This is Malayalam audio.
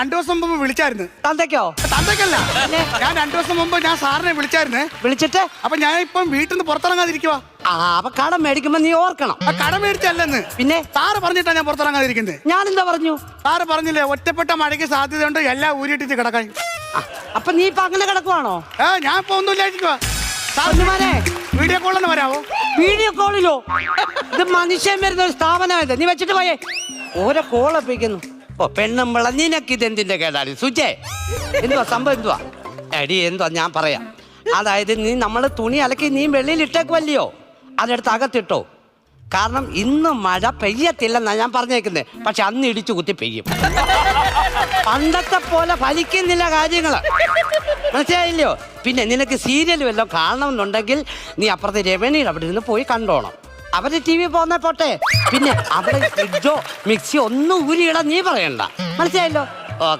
രണ്ടു ദിവസം മുമ്പ് വിളിച്ചായിരുന്നു. തന്തയ്ക്കോ? തന്തയ്ക്കല്ല. ഞാൻ രണ്ടു ദിവസം മുമ്പ് ഞാൻ സാറിനെ വിളിച്ചായിരുന്നു. വിളിച്ചിട്ട്? അപ്പൊ ഞാൻ ഇപ്പം വീട്ടിൽ നിന്ന് പുറത്തിറങ്ങാതിരിക്കുവാ. ആ അപ്പൊ കടം മേടിക്കുമ്പോ നീ ഓർക്കണം. കടം കട മേടിച്ചല്ലെന്ന്. പിന്നെ? സാറ് പറഞ്ഞിട്ടാ ഞാൻ പുറത്തിറങ്ങാതിരിക്കുന്നത് ഞാൻ എന്താ പറഞ്ഞു? സാറ് പറഞ്ഞില്ലേ ഒറ്റപ്പെട്ട മഴയ്ക്ക് സാധ്യതയുണ്ട് എല്ലാം ഊരിട്ടിട്ട് കിടക്കാൻ. ആ, അപ്പൊ നീ ഇപ്പൊ അങ്ങനെ കിടക്കുവാണോ? ഏ ഞാൻ ഇപ്പൊ ഒന്നുമില്ലായിരിക്കുവാ സാർ പൊന്നുമാനെ. വീഡിയോ കോളിൽ വരാവോ? വീഡിയോ കോളിലോ? ഇത് മനുഷ്യൻ വരുന്ന ഒരു സ്ഥാപനമായത്. നീ വെച്ചിട്ട് പോയേ. ഓരോ കോളപ്പിക്കുന്നു ഓ പെണ്ണും പിള്ള നിനക്ക് ഇതെന്തിന്റെ കേടാടി? സുജേ എന്തുവാ സംഭവം എന്തുവാ? എടി എന്തുവാ ഞാൻ പറയാം. അതായത് നീ നമ്മൾ തുണി അലക്കി നീ വെള്ളിയിൽ ഇട്ടേക്കുമല്ലയോ അതെടുത്ത് അകത്തിട്ടോ. കാരണം ഇന്ന് മഴ പെയ്യത്തില്ലെന്നാ ഞാൻ പറഞ്ഞേക്കുന്നത് പക്ഷെ അന്ന് ഇടിച്ചു കുത്തി പെയ്യും. പണ്ടത്തെ പോലെ ഫലിക്കുന്നില്ല കാര്യങ്ങൾ. മനസ്സിലായില്ലയോ? പിന്നെ നിനക്ക് സീരിയൽ വല്ലതും കാണണമെന്നുണ്ടെങ്കിൽ നീ അപ്പുറത്തെ രമണിയുടെ അവിടെ നിന്ന് പോയി കണ്ടോണം. അവർ ടി വി പോന്നെ പോട്ടെ. പിന്നെ അവിടെ ഫ്രിഡ്ജോ മിക്സിയോ ഒന്നും ഊരിയിടാൻ നീ പറയണ്ട. മനസ്സിലായല്ലോ?